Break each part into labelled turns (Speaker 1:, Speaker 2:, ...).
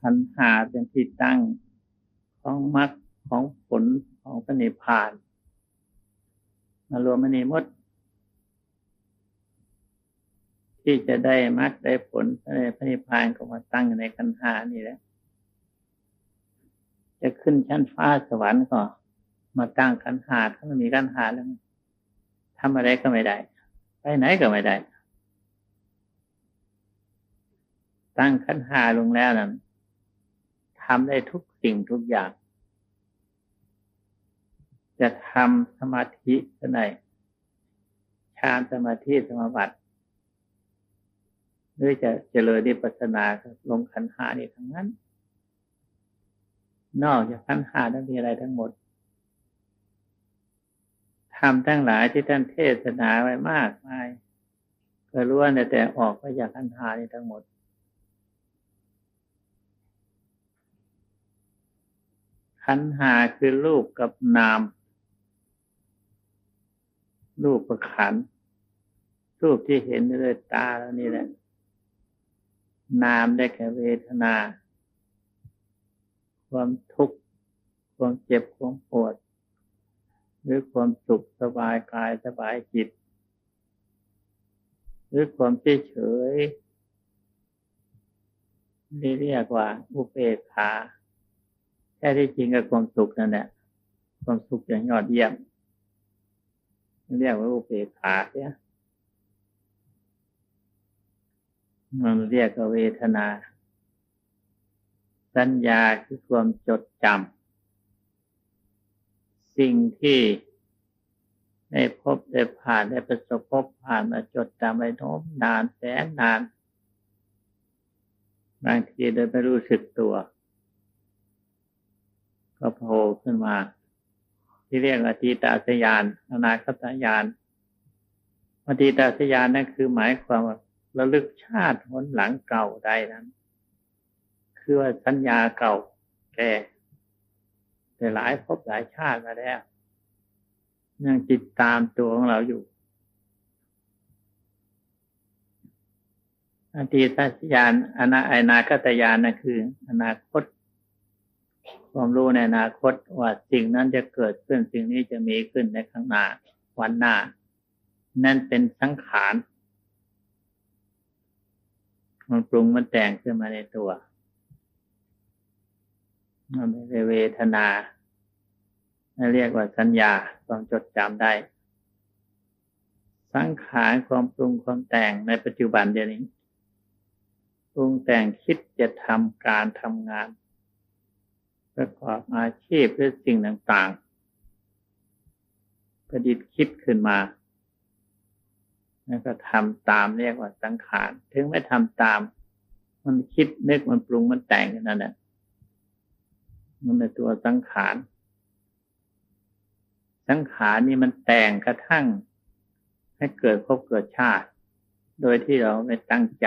Speaker 1: ขันหาเป็นที่ตั้งของมรรคของผลของพระนิพานมารวมมันนี้หมด ที่จะได้มรรคได้ผลในพระนิพานก็มาตั้งในขันหานี่แหละจะขึ้นชั้นฟ้าสวรรค์ก็มาตั้งขันหาถ้ามันมีขันหาแล้วทำอะไรก็ไม่ได้ ไปไหนก็ไม่ได้ ตั้งขันหาลงแล้วนั้นำได้ทุกสิ่งทุกอย่าง จะทำสมาธิก็ได้ฌานสมาธิสมาบัติหรือจะเจริญดิปัสนาลงขันหานี่ทั้งนั้น นอกจากขันหาแล้วมีอะไรทั้งหมดทำทั้งหลายที่ท่านเทศนาไว้มากมายก็รู้ว่าแต่ออกมาจากขันหานี่ทั้งหมด ขันหาคือรูปกับนาม รูปกับขันรูปที่เห็นด้วยตาแล้วนี่แหละ นามได้แก่เวทนา ความทุกข์ ความเจ็บ ความปวด หรือความสุขสบายกายสบายจิต หรือความเฉยเฉยเรียกว่าอุเบกขา แท้ที่จริงกับความสุขนั่นแหละความสุขอย่างยอดเยี่ยมเรียกว่าอุเบกขาเนี่ยมันเรียกว่าเวทนา สัญญาคือความจดจำสิ่งที่ได้พบได้ผ่านได้ประสบพบผ่านมาจดจำไปโน้มนานแสนนาน บางทีโดยไม่รู้สึกตัว ก็โผล่ขึ้นมา ที่เรียกอตีตาสยานอนาคตยานอตีตาสยานนั่นคือหมายความว่าระลึกชาติหนหลังเก่าได้นั้น คือว่าสัญญาเก่าแก่แต่หลายพบหลายชาติมาแล้วยังติดตามตัวของเราอยู่อดีตสยานอนาอนาคตยานนั่นคือ อนาคต ความรู้ในอนาคตว่าสิ่งนั้นจะเกิดขึ้นสิ่งนี้จะมีขึ้นในข้างหน้าวันหน้า นั่นเป็นสังขารมันปรุงมันแต่งขึ้นมาในตัว มันเป็นเวทนาเรียกว่าสัญญาความจดจำได้ สังขารความปรุงความแต่งในปัจจุบันเดี๋ยวนี้ ปรุงแต่งคิดจะทำการทำงาน ประกอบอาชีพหรือสิ่งต่างๆ ประดิษฐ์คิดขึ้นมา แล้วก็ทำตามเรียกว่าสังขาร ถึงไม่ทำตาม มันคิดนึกมันปรุงมันแต่งกันนั่นแหละมันเป็นตัวสังขาร สังขารนี่มันแต่งกระทั่ง ให้เกิดภพเกิดชาติ โดยที่เราไม่ตั้งใจ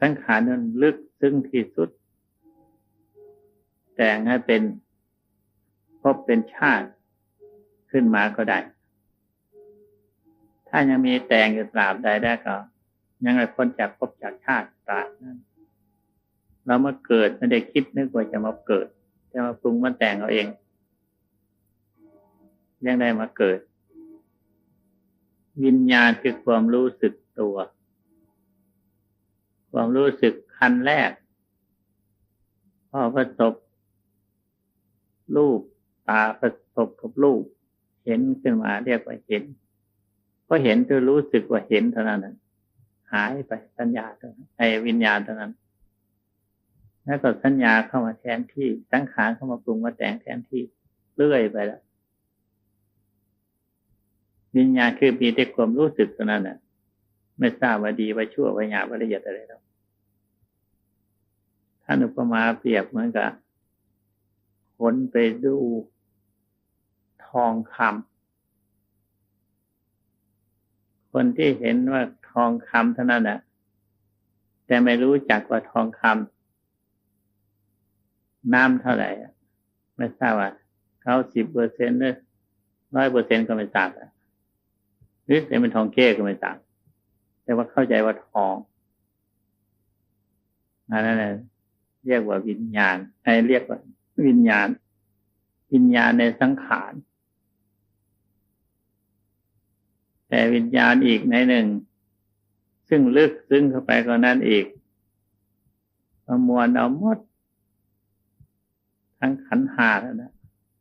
Speaker 1: สังขารนั้นลึกซึ้งที่สุด แต่งให้เป็นพบเป็นชาติขึ้นมาก็ได้ ถ้ายังมีแต่งอยู่ตราบใดได้ก็ ยังไงคนจากพบจากชาติตราบนั้น เรามื่อเกิดไม่ได้คิดนึกว่าจะมาเกิด จะมาปรุงมาแต่งเอาเอง ยังได้มาเกิด วิญญาณคือความรู้สึกตัว ความรู้สึกขั้นแรกพอประสบ รูปตาประสบกับรูป เห็นขึ้นมาเรียกว่าเห็นพอเห็นก็รู้สึกว่าเห็นเท่านั้นหายไปสัญญาเท่านั้นไอ้วิญญาณเท่านั้น แล้วก็สัญญาเข้ามาแทนที่สังขารเข้ามาปรุงมาแต่งแทนที่เรื่อยไปแล้ววิญญาณคือมีแต่ความรู้สึกเท่านั้นน่ะ ไม่ทราบว่าดีว่าชั่วว่าหยาบว่าละเอียดอะไรแล้วท่านอุปมาเปรียบเหมือนกับ นไปดูทองคำคนที่เห็นว่าทองคำเท่านั้นแหละแต่ไม่รู้จักว่าทองคำน้ำเท่าไหร่ไม่ทราบว่าเขาสิบเปอร์เซ็นต์หรือร้อยเปอร์เซ็นต์ก็ไม่ทราบหรือเป็นทองเก้ก็ไม่ทราบแต่ว่าเข้าใจว่าทองอันนั้นเรียกว่าวิญญาณไอ้เรียกว่า วิญญาณ วิญญาณในสังขาร แต่วิญญาณอีกในหนึ่ง ซึ่งลึกซึ้งเข้าไปกว่านั้นอีกประมวลเอาหมด ทั้งขันหาแล้วนะ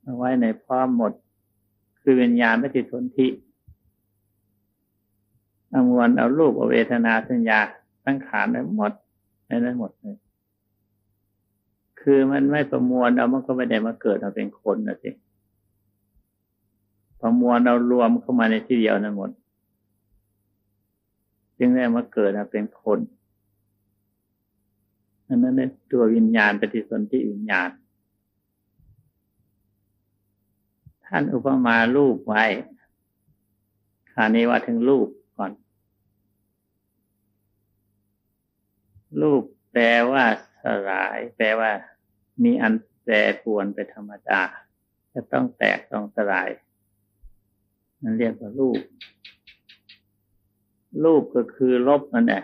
Speaker 1: เอาไว้ในพร้อมหมด คือวิญญาณไม่ติดสนธิเอามวลเอารูปเอาเวทนาสัญญาสังขารได้หมดในนั้นหมดเลย คือมันไม่ประมวลเอามันก็ไม่ได้มาเกิดมาเป็นคนนะสิประมวลเอารวมเข้ามาในที่เดียวนั้นหมด จึงได้มาเกิดมาเป็นคนอันนั้นเป็นตัววิญญาณปฏิสนธิวิญญาณ ท่านอุปมารูปไว้คราวนี้ว่าถึงรูปก่อนรูปแปลว่าสลาย แปลว่า มีอันแปรปวนไปธรรมดา จะต้องแตกต้องสลาย นั่นเรียกว่ารูป รูปก็คือลบนั่นแหละ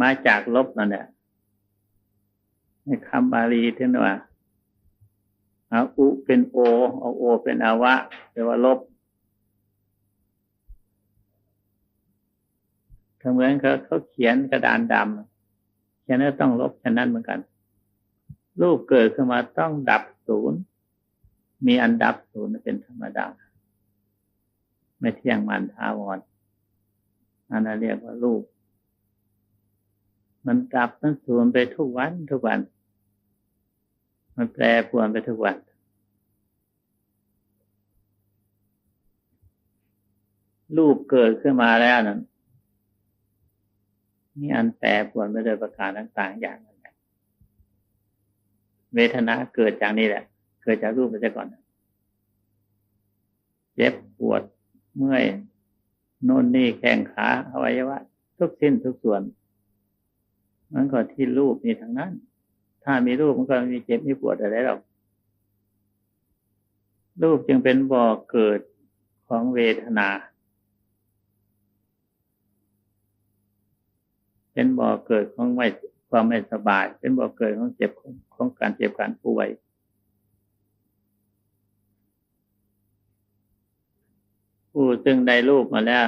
Speaker 1: มาจากลบนั่นแหละในคำบาลีที่ว่าเอาอุเป็นโอเอาโอ เป็นอาวะแปลว่าลบเหมือนเขาเขาเขียนกระดานดำเขียนแล้วต้องลบฉะนั้นเหมือนกัน รูปเกิดขึ้นมาต้องดับศูนย์ มีอันดับศูนย์เป็นธรรมดา ไม่เที่ยงมันทาวรอันนั้นเรียกว่ารูป มันดับมันสูญไปทุกวันทุกวัน มันแปรปรวนไปทุกวันรูปเกิดขึ้นมาแล้วนั้นนี่อันแปรปรวนไปโดยประการต่าง ๆ อย่างนั้น เวทนาเกิดจากนี่แหละ เกิดจากรูปไปก่อนเจ็บปวดเมื่อยโน่นนี่แข้งขาอวัยวะ ทุกสิ้นทุกส่วน มันก็ที่รูปนี่ทั้งนั้น ถ้ามีรูปมันก็มีเจ็บมีปวดอะไรหรอกรูปจึงเป็นบ่อเกิดของเวทนา เป็นบ่อเกิดของไม่ ความไม่สบาย เป็นบ่อเกิดของเจ็บของการเจ็บการป่วยผู้ซึ่งได้รูปมาแล้ว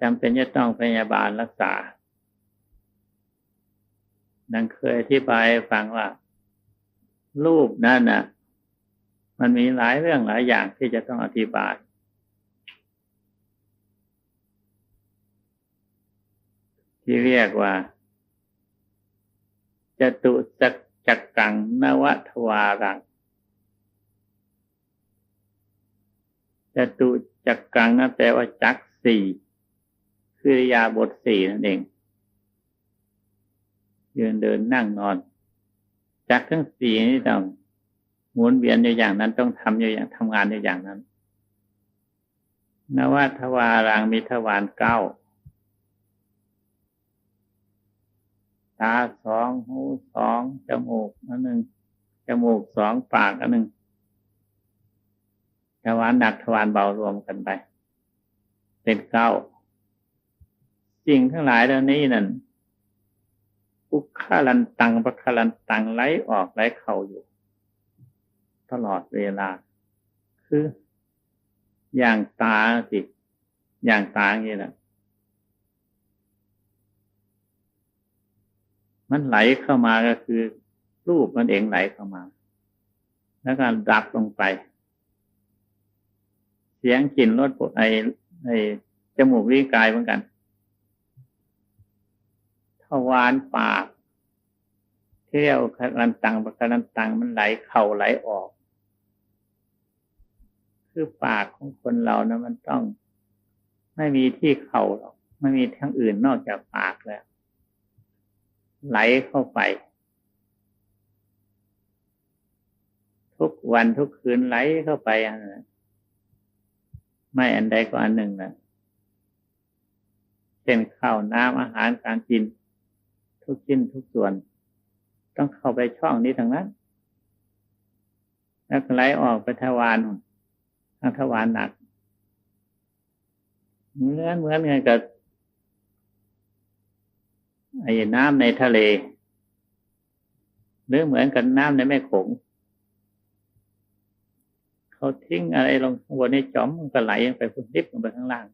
Speaker 1: จำเป็นจะต้องพยาบาลรักษานังเคยอธิบายฟังว่า รูปนั่นน่ะมันมีหลายเรื่องหลายอย่างที่จะต้องอธิบาย ที่เรียกว่า จตุจักจักกังนวทวารังจตุจักกังนั่นแปลว่าจักสี่คือยาบทสี่นั่นเองยืนเดินนั่งนอน จักทั้งสี่นี่ต้องหมุนเวียนอยู่อย่างนั้นต้องทำอยู่อย่างทำงานอยู่อย่างนั้นนวทวารังมีทวารเก้า ตาสองหูสองจมูกอันหนึ่งจมูกสองปากอันหนึ่งทวารหนักทวารเบารวมกันไปเป็นเก้าสิ่งทั้งหลายเหล่านี้นั่นอุคาลันตังปะคาลันตังไหลออกไหลเข้าอยู่ ตลอดเวลา คือ อย่างตาสิอย่างตาอย่างนี้แหละ มันไหลเข้ามาก็คือ รูปมันเองไหลเข้ามา แล้วการดับลงไป เสียงกลิ่นรสไอไอจมูกวิกายเหมือนกันทวารปากเที่ยวคันตังปะกันตังมันไหลเข่าไหลออก คือปากของคนเรานะมันต้อง ไม่มีที่เข่าหรอกไม่มีทั้งอื่นนอกจากปากแล้ว ไหลเข้าไป ทุกวันทุกคืนไหลเข้าไปอันนั้นไม่อันใดก็อันหนึ่งนะเช่นข้าวน้ำอาหารการกิน ทุกชิ้นทุกส่วน ต้องเข้าไปช่องนี้ทางนั้น แล้วไหลออกไปทวารทางทวารหนักเหมือนเหมือนกันกับ ไอ้น้ำในทะเล หรือเหมือนกันน้ำในแม่โขงเขาทิ้งอะไรลงข้างบนในจอมมันก็ไหลไปพุ่งดิบลงไปข้างล่าง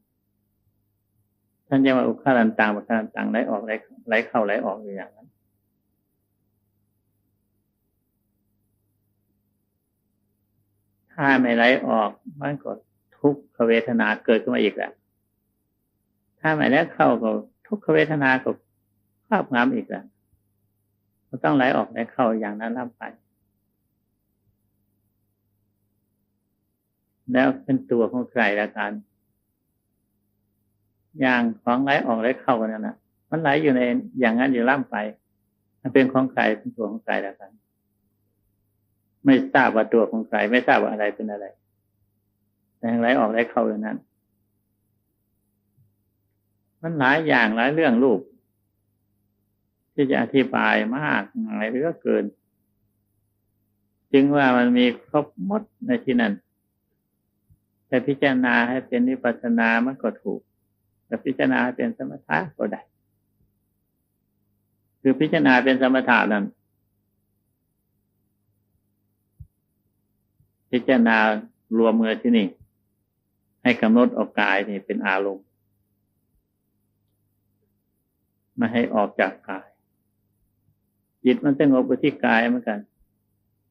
Speaker 1: ท่านจะมาอุคารันต่างอุคารันต่างไหลออกไหลไหลเข้าไหลออกอยู่อย่างนั้นถ้าไม่ไหลออกมันก็ทุกขเวทนาเกิดขึ้นมาอีกแหละถ้าไม่ได้เข้าก็ทุกขเวทนาก็ ภาพงามอีกแล้วมันต้องไหลออกไหลเข้าอย่างนั้นรับไป แล้วเป็นตัวของใครละกันอย่างของไหลออกไหลเข้ากันนั่นนะมันไหลอยู่ในอย่างนั้นอยู่ล่ำไป มันเป็นของใครเป็นตัวของใครละกัน ไม่ทราบว่าตัวของใคร ไม่ทราบว่าอะไรเป็นอะไร แต่ไหลออกไหลเข้าอย่างนั้น มันหลายอย่างหลายเรื่องรูป ที่จะอธิบายมากมายเหลือเกิน จึงว่ามันมีครบหมดในที่นั้น แต่พิจารณาให้เป็นนิพพานามันก็ถูก แต่พิจารณาเป็นสมถะก็ได้ คือพิจารณาเป็นสมถะนั้นพิจารณารวมเมือที่นี่ ให้กำหนดออกกายนี่เป็นอารมณ์ไม่ให้ออกจากกาย จิตมันสงบอยู่ที่กายเหมือนกัน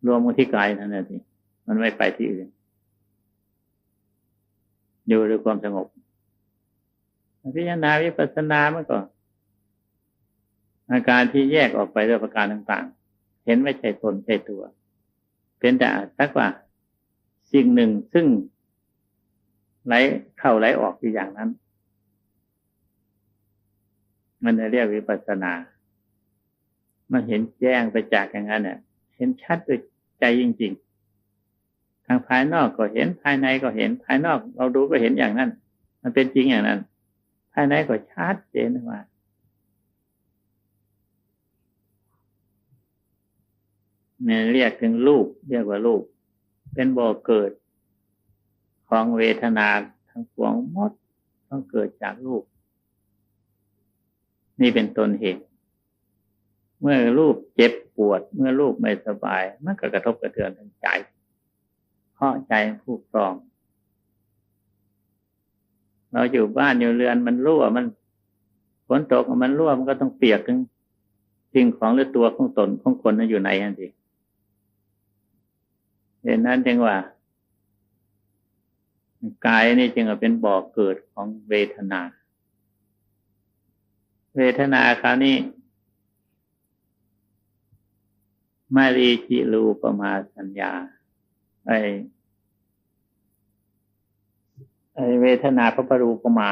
Speaker 1: รวมกันที่กายนั่นเองมันไม่ไปที่อื่นอยู่ด้วยความสงบพิจารณาวิปัสสนาเมื่อก่อนอาการที่แยกออกไปด้วยประการต่างๆ เห็นไม่ใช่ตนใช่ตัว เป็นแต่สักว่า สิ่งหนึ่งซึ่งไหลเข้าไหลออกอยู่อย่างนั้น มันเรียกวิปัสสนา มันเห็นแจ้งไปจากอย่างนั้นเนี่ยเห็นชัดด้วยใจจริง ๆ ทางภายนอกก็เห็นภายในก็เห็นภายนอกเราดูก็เห็นอย่างนั้น มันเป็นจริงอย่างนั้น ภายในก็ชัดเจนว่าเนี่ยเรียกถึงรูปเรียกว่ารูปเป็นบ่อเกิด ของเวทนาทั้งปวงหมดต้องเกิดจากรูป นี่เป็นต้นเหตุ เมื่อรูปเจ็บปวด เมื่อรูปไม่สบาย มันก็กระทบกระเทือนทางใจเพราะใจผู้ครอง เราอยู่บ้านอยู่เรือนมันรั่วมันฝนตกมันรั่วมันก็ต้องเปียกถึงสิ่งของหรือตัวของตนของคนนั้นอยู่ไหนนั่นสิเห็นนั้นจึงว่ากายนี่จึงเป็นบ่อกเกิดของเวทนา เวทนาคราวนี้ มารีจิรูปมาสัญญา ไอไอเวทนาพระปรูปมา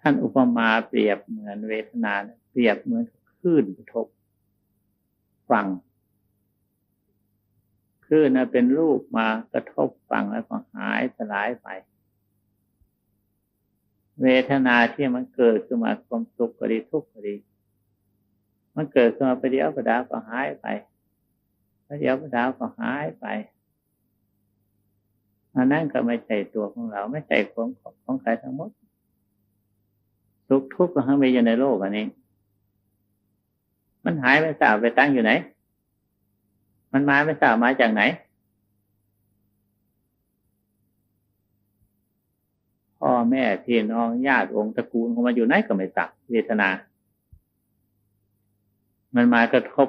Speaker 1: ท่านอุปมาเปรียบเหมือนเวทนา เปรียบเหมือนคลื่นกระทบฟังคลื่นนะเป็นรูปมากระทบฟังแล้วก็หายสลายไป เวทนาที่มันเกิดขึ้นมาความสุขก็ดีทุกข์ก็ดี มันเกิดขึ้นมาไปเดียวประดาวก็หายไปไปเดียวประดาวก็หายไปอันนั้นก็ไม่ใช่ตัวของเรา ไม่ใช่ของของใครทั้งหมดทุกทุกข์ก็ทั้งไปอยู่ในโลกอันนี้ มันหายไปสาวไปตั้งอยู่ไหน มันมาไม่สาวมาจากไหนพ่อแม่พี่น้องญาติองค์ตระกูลของมันอยู่ไหนก็ไม่ตักเวทนา มันมากระทบ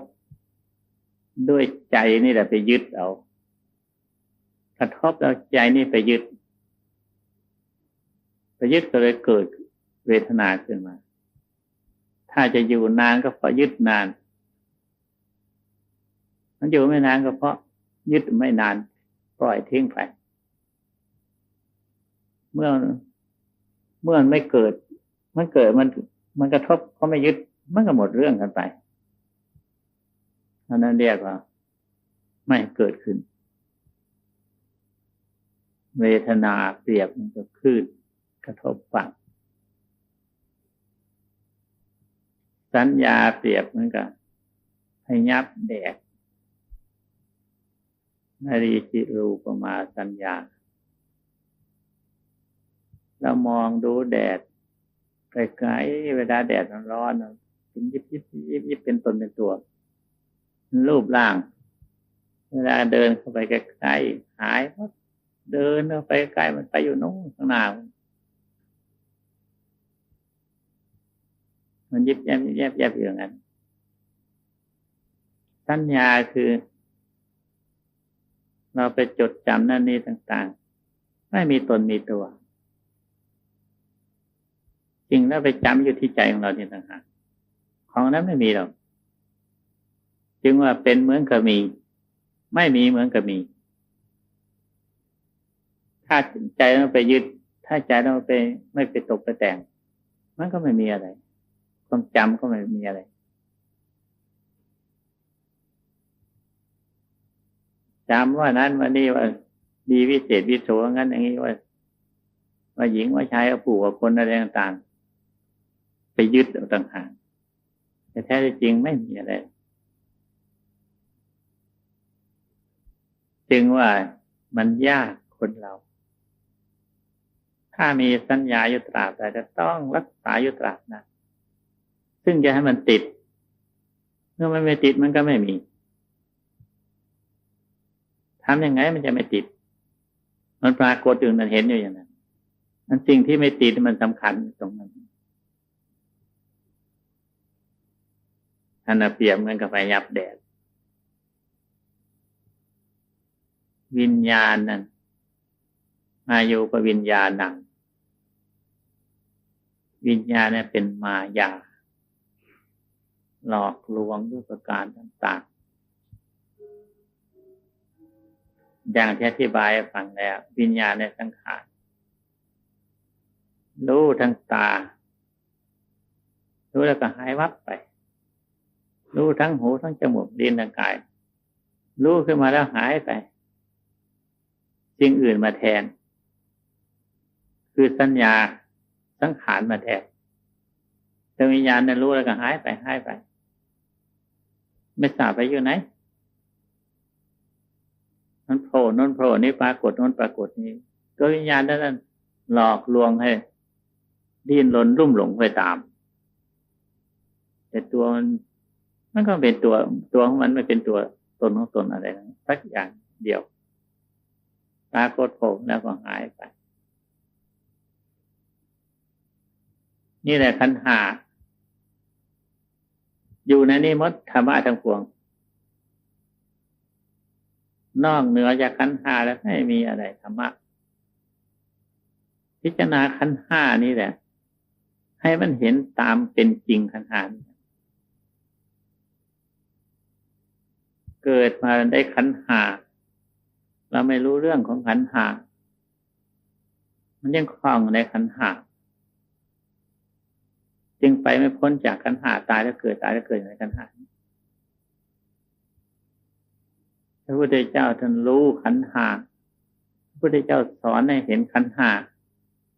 Speaker 1: ด้วยใจนี่แหละไปยึดเอา กระทบแล้วใจนี่ไปยึด ไปยึดก็เลยเกิดเวทนาขึ้นมา ถ้าจะอยู่นานก็เพราะยึดนาน มันอยู่ไม่นานก็เพราะยึดไม่นาน ปล่อยทิ้งไป เมื่อเมื่อมันไม่เกิด มันเกิดมันมันกระทบเขาไม่ยึด มันก็หมดเรื่องกันไป อันนั้นเรียกว่า ไม่เกิดขึ้น เวทนาเปรียบมันก็คลื่นกระทบฝั่งสัญญาเปรียบเหมือนกับให้ยับแดดนารีจิรูปมาสัญญาเรามองดูแดดไกลๆเวลาแดดร้อนๆเป็นยิบยิบยิบยิบเป็นตนเป็นตัว รูปร่าง เวลาเดินเข้าไปใกล้ๆหายเดินเข้าไปใกล้มันไปอยู่นู้นข้างหน้ามันยิบแยบยิบแยบแยบอย่างนั้นสัญญาคือ เราไปจดจำนั่นนี่ต่างๆ ไม่มีตนมีตัว จริงแล้วไปจำอยู่ที่ใจของเรานี่ต่างหากของนั้นไม่มีหรอก จึงว่าเป็นเหมือนกับมี ไม่มีเหมือนกับมี ถ้าใจเราไปยึด ถ้าใจเราไปไม่ไปตกไปแต่ง มันก็ไม่มีอะไร ความจำก็ไม่มีอะไรจำว่านั้นว่านี่ว่าดีวิเศษวิโสงั้นอย่างนี้ว่าว่าหญิงว่าชายว่าผู้ว่าคนอะไรต่างๆ ไปยึดเอาต่างหากแต่แท้จริงไม่มีอะไร จึงว่ามันยากคนเรา ถ้ามีสัญญาอยุตราแต่จะต้องรักษาอยุตรานะซึ่งจะให้มันติด เมื่อมันไม่ติดมันก็ไม่มีทำยังไงมันจะไม่ติด มันปรากฏอยู่มันเห็นอยู่อย่างนั้นมันสิ่งที่ไม่ติดมันสำคัญตรงนั้นท่านเปรียบเหมือนกับไฟยับแดด วิญญาณนั้นมาอยู่กับวิญญาณนังวิญญาณเนี่ยเป็นมายา หลอกลวงด้วยประการต่างอย่างที่อธิบายฟังแล้ว วิญญาณในสังขารรู้ทั้งตา รู้แล้วก็หายวับไป รู้ทั้งหูทั้งจมูกดินทั้งกาย รู้ขึ้นมาแล้วหายไป สิ่งอื่นมาแทน คือสัญญาสังขารมาแทนแต่วิญญาณนั้นรู้แล้วก็หายไปหายไป ไม่ทราบไปอยู่ไหนมันโผล่นนโผล่นี่ปรากฏนนปรากฏนี้ตัววิญญาณนั้นหลอกลวงให้ ดิ้นรนรุ่มหลงไปตาม แต่ตัวมันมันก็เป็นตัวตัวของมันไม่เป็นตัวตนของตนอะไรนะสักอย่างเดียว ปรากฏโผล่แล้วก็หายไป นี่แหละคันหา อยู่ในนี้มดธรรมะทั้งปวง นอกเหนือจากขันหาแล้วไม่มีอะไรธรรมะพิจารณาขันห้านี่แหละ ให้มันเห็นตามเป็นจริงขันหาเกิดมาได้ขันหา เราไม่รู้เรื่องของขันหา มันยังคล้องในขันหา จึงไปไม่พ้นจากขันหาตายแล้วเกิดตายแล้วเกิดในขันหาพระพุทธเจ้าท่านรู้ขันหาพระพุทธเจ้าสอนให้เห็นขันหา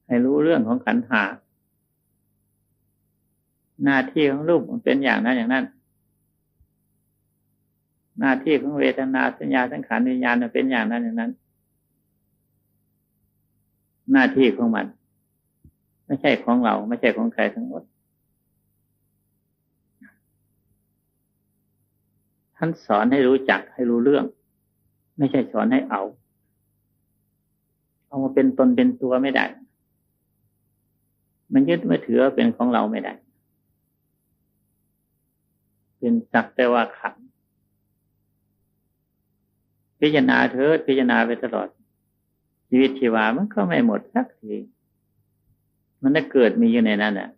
Speaker 1: ให้รู้เรื่องของขันหา หน้าที่ของรูปมันเป็นอย่างนั้นอย่างนั้น หน้าที่ของเวทนาสัญญาสังขารวิญญาณมันเป็นอย่างนั้นอย่างนั้น หน้าที่ของมัน ไม่ใช่ของเรา ไม่ใช่ของใครทั้งหมดท่านสอนให้รู้จักให้รู้เรื่อง ไม่ใช่สอนให้เอา เอามาเป็นตนเป็นตัวไม่ได้ มันยึดไม่ถือเป็นของเราไม่ได้ เป็นสักแต่ว่าขัน พิจารณาเถิดพิจารณาไปตลอด ชีวิตชีวามันก็ไม่หมดสักทีมันได้เกิดมีอยู่ในนั้นแหละ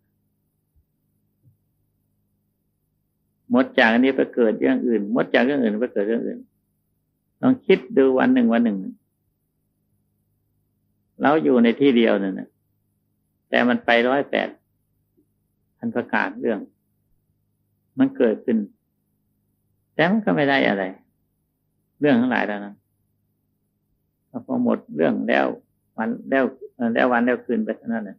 Speaker 1: หมดจากอันนี้ไปเกิดเรื่องอื่นหมดจากเรื่องอื่นไปเกิดเรื่องอื่นลองคิดดูวันหนึ่งวันหนึ่งเราอยู่ในที่เดียวนั่นนะแต่มันไปร้อยแปดทันประกาศเรื่อง มันเกิดขึ้น แต่มันก็ไม่ได้อะไร เรื่องทั้งหลายแล้วนะพอหมดเรื่องแล้ววันแล้วแล้ววันแล้วคืนไปเท่านั้นนะ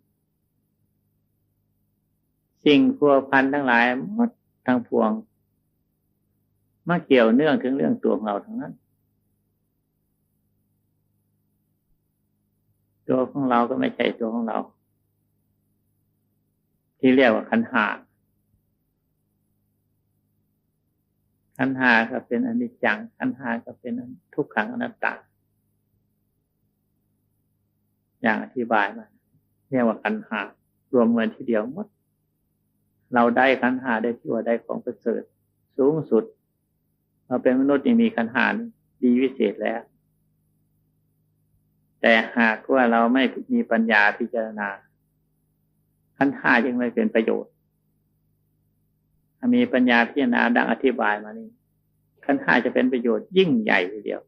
Speaker 1: สิ่งพัวพันทั้งหลายหมดทั้งพวง มาเกี่ยวเนื่องถึงเรื่องตัวของเราทั้งนั้น ตัวของเราก็ไม่ใช่ตัวของเรา ที่เรียกว่าขันหา ขันหาก็เป็นอนิจจังขันหาก็เป็นทุกขังอนัตตา อย่างอธิบายมาเรียกว่าขันหารวมเงินทีเดียวหมด เราได้ขันหาได้ที่ว่าได้ของประเสริฐสูงสุด เราเป็นมนุษย์ที่มีขันหาดีวิเศษแล้ว แต่หากว่าเราไม่มีปัญญาพิจารณาขันหายังไม่เป็นประโยชน์ ถ้ามีปัญญาพิจารณาดังอธิบายมานี่ขันห้าจะเป็นประโยชน์ยิ่งใหญ่ทีเดียว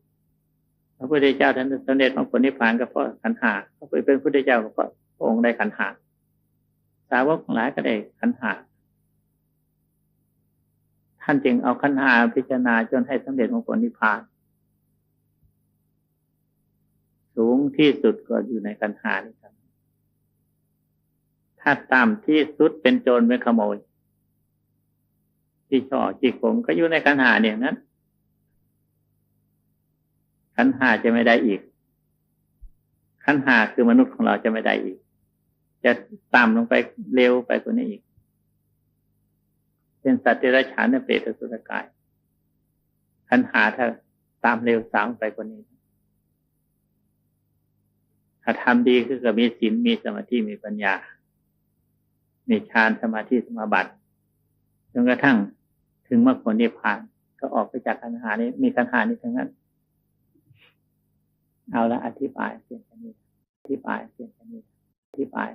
Speaker 1: พระพุทธเจ้าท่านสำเร็จมรรคผลนิพพานก็เพราะขันห้าพระเป็นพระพุทธเจ้าก็เพราะพระองค์ได้ขันห้าสาวกหลายก็ได้ขันห้าท่านจึงเอาขันห้าพิจารณาจนให้สำเร็จมรรคผลนิพพาน สูงที่สุดก็อยู่ในขันห้านี่ครับถ้าต่ำที่สุดเป็นโจรเป็นขโมย ที่ช่อที่ขมก็อยู่ในขันหาเนี่ยนั้นขันหาจะไม่ได้อีกขันหาคือมนุษย์ของเราจะไม่ได้อีก จะต่ำลงไปเร็วไปกว่านี้อีก เป็นสัตว์เดรัจฉานในเปรตสุรกายขันหาถ้าตามเร็วสามไปกว่านี้ถ้าทำดีคือกับมีศีลมีสมาธิมีปัญญา มีฌานสมาธิสมาบัติจนกระทั่ง ถึงมรรคผลนิพพาน ก็ออกไปจากคันหานี้มีคันหานี้ทั้งนั้น เอาละอธิบายเพียงแค่นี้อธิบายเพียงแค่นี้อธิบาย